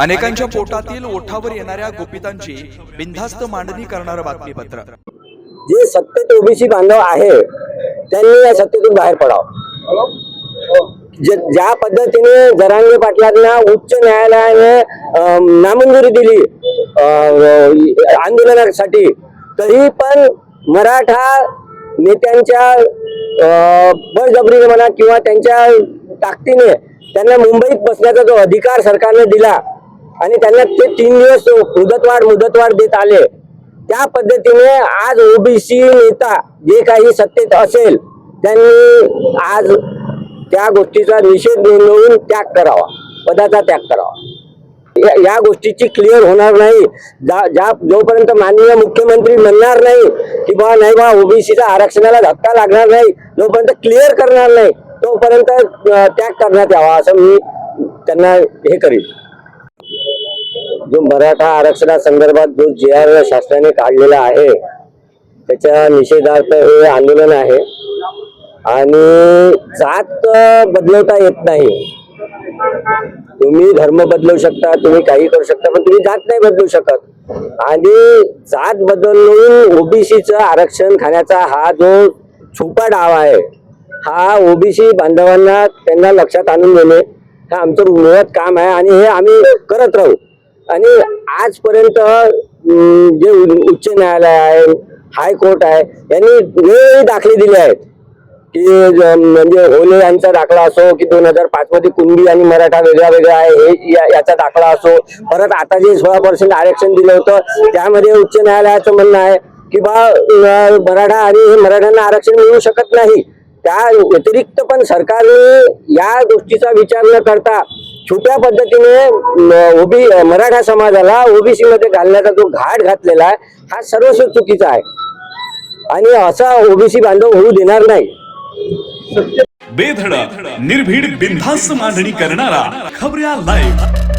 अनेकांच्या पोटातील ओठावर येणाऱ्या गुपितांची बिनधास्त मांडणी करणारं बातमीपत्र. जे सत्तेत ओबीसी बांधव आहे त्यांनी या सत्तेतून बाहेर पडावं. जे ज्या पद्धतीने जरांगे पाटलांना उच्च न्यायालयाने नामंजुरी दिली आंदोलनासाठी तरी पण मराठा नेत्यांच्या अं, बळजबरीने म्हणा किंवा त्यांच्या ताकदीने त्यांना मुंबईत बसण्याचा जो अधिकार सरकारने दिला आणि त्यांना ते तीन दिवस मुदतवाढ मुदतवाढ देत आले. त्या पद्धतीने आज ओबीसी नेता जे काही सत्तेत असेल त्यांनी आज त्या गोष्टीचा निषेध नोंदवून त्याग करावा. पदाचा त्याग करावा. या- या गोष्टीची क्लिअर होणार नाही. जा- ज्या जोपर्यंत माननीय मुख्यमंत्री म्हणणार नाही की बा नाही बा ओबीसीचा आरक्षणाला धक्का लागणार नाही जोपर्यंत क्लिअर करणार नाही तोपर्यंत त्याग करण्यात यावा असं मी त्यांना हे करील जो मराठा आरक्षणासंदर्भात जो जी आर शासनाने काढलेला आहे त्याच्या निषेधार्थ हे आंदोलन आहे. आणि जात बदलवता येत नाही. तुम्ही धर्म बदलू शकता तुम्ही काही करू शकता पण तुम्ही जात नाही बदलू शकत. आणि जात बदलून ओबीसीचं आरक्षण खाण्याचा हा जो छुपा डाव आहे हा ओबीसी बांधवांना त्यांना लक्षात आणून देणे हे आमचं मुळात काम आहे आणि हे आम्ही करत राहू. आणि आजपर्यंत जे उच्च न्यायालय आहे हायकोर्ट आहे यांनी वेगवेगळे दाखले दिले आहेत. की म्हणजे होले यांचा दाखला असो की दोन हजार पाच मध्ये कुणबी आणि मराठा वेगळा वेगळा आहे हे या- याचा दाखला असो. परत आता जे सोळा पर्सेंट आरक्षण दिलं होतं त्यामध्ये उच्च न्यायालयाचं म्हणणं आहे की बा मराठा आणि हे मराठ्यांना आरक्षण मिळू शकत नाही. त्या व्यतिरिक्त पण सरकारने या गोष्टीचा विचार न करता छोट्या पद्धतीने ओबी मराठा समाजाला ओबीसी मध्ये घालण्याचा जो घाट घातलेला आहे हा सर्वस्व चुकीचा आहे. आणि असा ओबीसी बांधव होऊ देणार नाही. बेधडक निर्भीड बिनधास्त मांडणी करणारा खबऱ्या लाईव्ह